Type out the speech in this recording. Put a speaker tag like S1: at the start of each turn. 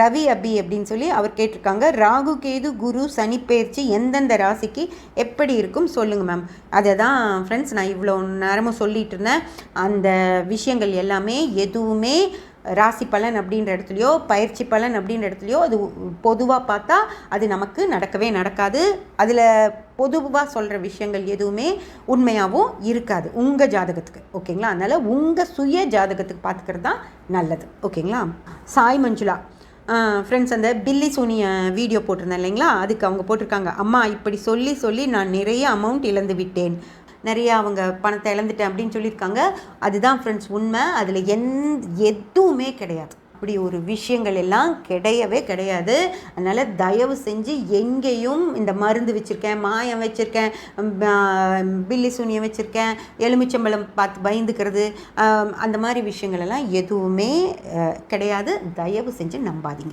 S1: ரவி அபி அப்படின்னு சொல்லி அவர் கேட்டிருக்காங்க. ராகு கேது குரு சனி பயிற்சி எந்தெந்த ராசிக்கு எப்படி இருக்கும் சொல்லுங்கள் மேம் அதை தான் ஃப்ரெண்ட்ஸ் நான் இவ்வளோ நேரமும் சொல்லிட்டு இருந்தேன். அந்த விஷயங்கள் எல்லாமே எதுவுமே ராசி பலன் அப்படின்ற இடத்துலையோ பயிற்சி பலன் அப்படின்ற இடத்துலையோ அது பொதுவாக பார்த்தா அது நமக்கு நடக்கவே நடக்காது. அதில் பொதுவாக சொல்கிற விஷயங்கள் எதுவுமே உண்மையாகவும் இருக்காது. உங்கள் ஜாதகத்துக்கு. ஓகேங்களா அதனால் உங்கள் சுய ஜாதகத்துக்கு பார்த்துக்கிறது தான் நல்லது. ஓகேங்களா சாய் மஞ்சுளா ஃப்ரெண்ட்ஸ் அந்த பில்லி சோனிய வீடியோ போட்டிருந்தேன் இல்லைங்களா? அதுக்கு அவங்க போட்டிருக்காங்க. அம்மா இப்படி சொல்லி சொல்லி நான் நிறைய அமௌண்ட் இழந்து விட்டேன். நிறைய அவங்க பணத்தை இழந்துட்டேன் அப்படின்னு சொல்லியிருக்காங்க. அதுதான் ஃப்ரெண்ட்ஸ் உண்மை. அதில் எந் எதுவுமே கிடையாது. அப்படி ஒரு விஷயங்கள் எல்லாம் கிடையவே கிடையாது. அதனால் தயவு செஞ்சு எங்கேயும் இந்த மருந்து வச்சுருக்கேன் மாயம் வச்சுருக்கேன் பில்லி சூனியம் வச்சுருக்கேன் எலுமிச்சம்பழம் பார்த்து பயந்துக்கிறது அந்த மாதிரி விஷயங்கள் எல்லாம் எதுவுமே கிடையாது. தயவு செஞ்சு நம்பாதீங்க.